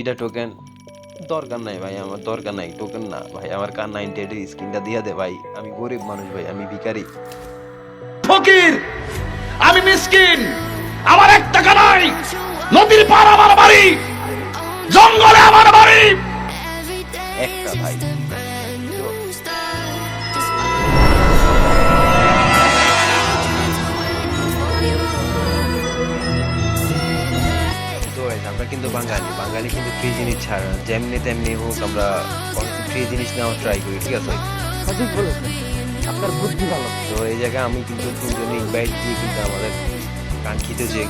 এটা টোকেন দরকার নাই ভাই, আমার দরকার নাই টোকেন না ভাই, আমার কার নাইনটি এইটের স্ক্রিনটা দিয়ে দে ভাই। আমি গরিব মানুষ ভাই, আমি ভিকারি ফকির, আমি মিসকিন, আমার এক টাকা নাই। নদীর পার আমার বাড়ি। আমরা কিন্তু বাঙালি। বাঙালি কিন্তু ফ্রি জিনিস ছাড়া যেমনি তেমনি হোক আমরা ফ্রি জিনিস নেওয়া ট্রাই করি ঠিক আছে? সঠিক বলেছেন। আপনার বুদ্ধি ভালো। তো এই জায়গায় আমি কিন্তু তিনজনে ইনভাইট দিয়ে কিন্তু আমাদের কাঙ্ক্ষিত যে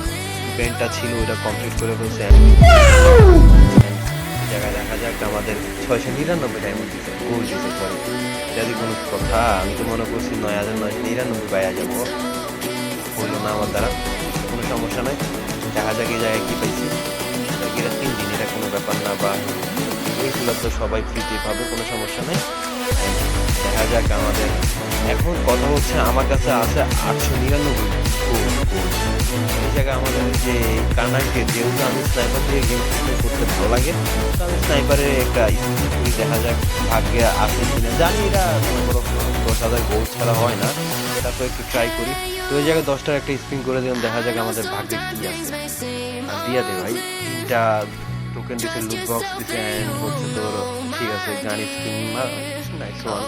ইভেন্টটা ছিল ওটা কমপ্লিট করে ফেলছে জায়গায় দেখা যাক আমাদের ছয়শো নিরানব্বই ডায়মন্ড দিচ্ছে গোল দিচ্ছে সরি যদি কোনো কথা আমি তো মনে করছি নয় হাজার নয়শো নিরানব্বই পাইয়া যাব হইল না আমার দ্বারা কোনো সমস্যা নয় দেখা যাক এই জায়গায় কী পাইছি। এটা তিন দিন এটা কোনো ব্যাপার না, বা এইগুলো তো সবাই ফ্রিতে পাবে, কোনো সমস্যা নেই। দেখা যাক আমাদের এখন কথা হচ্ছে, আমার কাছে আছে আটশো নিরানব্বই এই জায়গায় আমাদের যে কানাইকে, যেহেতু আমি স্নাইপার দিয়ে গেম করতে ভালো লাগে, তো আমি স্নাইপারের একটা দেখা যাক ভাগ্যে আছে কিনা। জানি দশ হাজার গোল ছাড়া হয় না। তারপর একটু ট্রাই করি। তো ওই জায়গায় দশটার একটা স্পিন করে দিলাম দেখা যাক আমাদের ভাগ্যে কি আছে। আর দিয়া দে ভাই। তিনটা টোকেন দিছে লুট বক্স দিছে অ্যান্ড হচ্ছে তোর ঠিক আছে গান স্পিন নাইস ওয়ান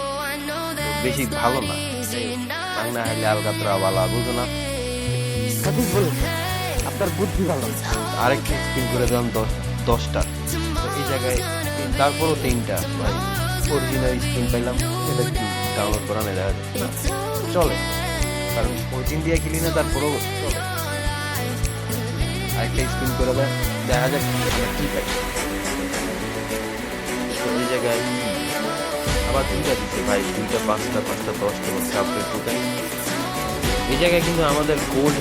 বেশি ভালো না বাংলা হাইলে আলকাতরা বালা বুঝো না। সঠিক আপনার বুদ্ধি ভালো। আরেকটা স্পিন করে দিলাম দশ দশটা। তো এই জায়গায় তারপরও তিনটা ভাই। অরিজিনাল স্পিন পাইলাম। এটা কি? ডাউনলোড করা নেই দেখা যাচ্ছে না। চলে। কারণ অরিজিন দিয়ে কিনি না, তারপরেও চলে। আরেকটা স্পিন করে দেয়। দেখা যাক কি পাই এই জায়গায় আবার দুইটা দিচ্ছে। ভাই, দুইটা, পাঁচটা পাঁচটা, দশটা হচ্ছে আপডেট টোকেন এই জায়গায় কিন্তু আমাদের গোল্ড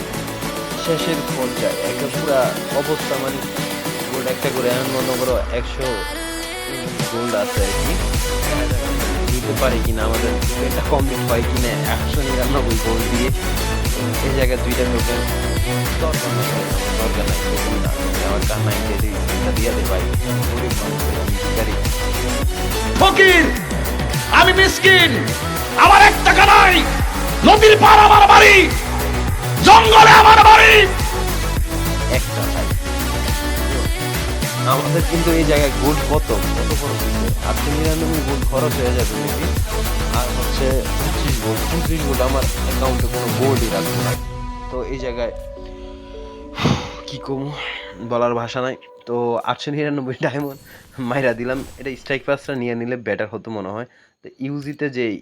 শেষের পর্যায়ে একটা পুরা অবস্থা মানে গোল্ড একটা করে এমন মনে করো একশো গোল্ড আছে আর কি। দিতে পারি কিনা, আমাদের এটা কমপ্লিট হয় কিনা, একশো নিরানব্বই গোল্ড দিয়ে এই জায়গায় দুইটা টোকেন দরকার নাই। দরকার নাই আমার কার নাই দিয়ে গরিব ফকির, আমি মিসকিন, আমার এক টাকা নাই। নদীর পার আমার বাড়ি, জঙ্গলে আমার বাড়ি। আমাদের কিন্তু এই জায়গায় গোল্ড কত? কত খরচ হচ্ছে আটশো নিরানব্বই গোল্ড খরচ হয়ে যাবে নাকি? আর হচ্ছে পঁচিশ গোল্ড পঁচিশ গোল্ড আমার অ্যাকাউন্টে কোনো গোল্ডই রাখব না। তো এই জায়গায়, কি কম? বলার ভাষা নাই। তো আটশো নিরানব্বই ডায়মন্ড মাইরা দিলাম। এটা স্ট্রাইক পাসটা নিয়ে নিলে বেটার হতো মনে হয়। তো ইউজিতে যেই,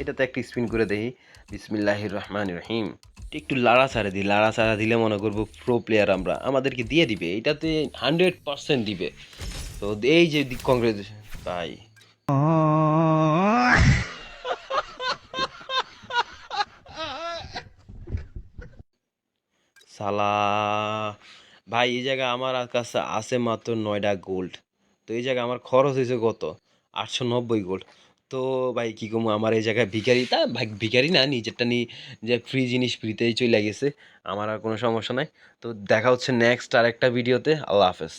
এটাতে একটা স্পিন করে দেখি। বিসমিল্লাহির রহমান রহিম। একটু লাড়া ছাড়া দিই, লাড়া ছাড়া দিলে মনে করব প্রো প্লেয়ার আমরা। আমাদেরকে দিয়ে দিবে, এটাতে হান্ড্রেড পার্সেন্ট দিবে। তো এই যে কংগ্রেচুলেশন ভাই সালা, ভাই, এই জায়গা আমার কাছে আছে মাত্র নয়টা গোল্ড তো এই জায়গায় আমার খরচ হয়েছে কত? আটশো নব্বই গোল্ড তো ভাই কী কমু, আমার এই জায়গায় ভিখারি, তা ভাই ভিখারি না, নিজেরটা নি, যে ফ্রি জিনিস ফ্রিতেই চলে গেছে। আমার আর কোনো সমস্যা নাই। তো দেখা হচ্ছে নেক্সট আর একটা ভিডিওতে আল্লাহ হাফেজ।